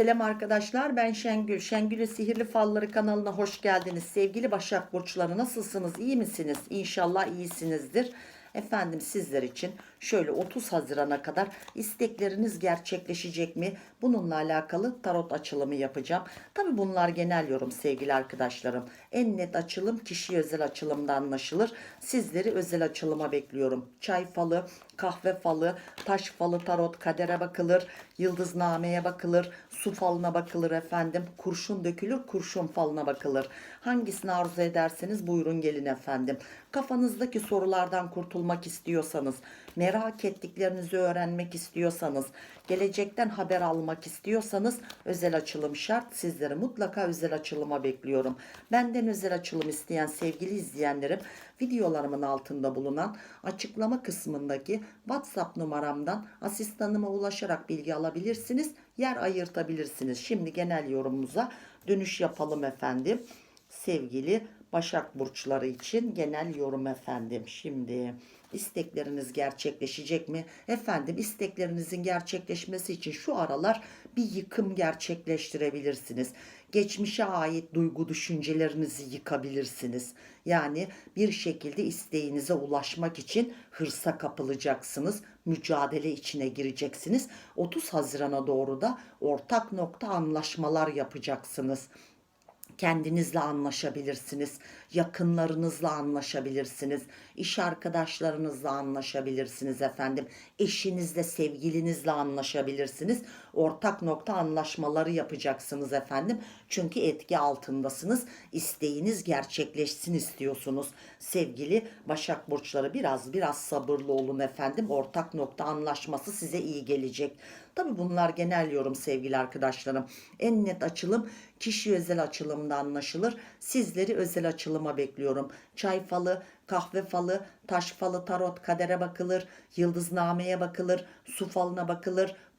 Selam arkadaşlar ben Şengül. Şengül'ün Sihirli Falları kanalına hoş geldiniz. Sevgili Başak Burçları nasılsınız? İyi misiniz? İnşallah iyisinizdir. Efendim sizler için şöyle 30 Haziran'a kadar istekleriniz gerçekleşecek mi? Bununla alakalı tarot açılımı yapacağım. Tabi bunlar genel yorum sevgili arkadaşlarım. En net açılım kişi özel açılımda anlaşılır. Sizleri özel açılıma bekliyorum. Çay falı, kahve falı, taş falı, tarot, kadere bakılır, yıldıznameye bakılır, su falına bakılır efendim. Kurşun dökülür, kurşun falına bakılır. Hangisini arzu ederseniz buyurun gelin efendim. Kafanızdaki sorulardan kurtulmak istiyorsanız, merak ettiklerinizi öğrenmek istiyorsanız, gelecekten haber almak istiyorsanız özel açılım şart. Sizleri mutlaka özel açılıma bekliyorum. Benden özel açılım isteyen sevgili izleyenlerim videolarımın altında bulunan açıklama kısmındaki WhatsApp numaramdan asistanıma ulaşarak bilgi alabilirsiniz. Yer ayırtabilirsiniz. Şimdi genel yorumumuza dönüş yapalım efendim. Sevgili Başak burçları için genel yorum efendim. Şimdi istekleriniz gerçekleşecek mi? Efendim isteklerinizin gerçekleşmesi için şu aralar bir yıkım gerçekleştirebilirsiniz. Geçmişe ait duygu düşüncelerinizi yıkabilirsiniz. Yani bir şekilde isteğinize ulaşmak için hırsa kapılacaksınız. Mücadele içine gireceksiniz. 30 Haziran'a doğru da ortak nokta anlaşmalar yapacaksınız kendinizle anlaşabilirsiniz, yakınlarınızla anlaşabilirsiniz, iş arkadaşlarınızla anlaşabilirsiniz efendim, eşinizle, sevgilinizle anlaşabilirsiniz. Ortak nokta anlaşmaları yapacaksınız efendim. Çünkü etki altındasınız. İsteğiniz gerçekleşsin istiyorsunuz. Sevgili Başak burçları biraz biraz sabırlı olun efendim. Ortak nokta anlaşması size iyi gelecek. Tabi bunlar genel yorum sevgili arkadaşlarım. En net açılım kişi özel açılımda anlaşılır. Sizleri özel açılıma bekliyorum. Çay falı, kahve falı, taş falı, tarot, kadere bakılır, yıldıznameye bakılır, su falına bakılır,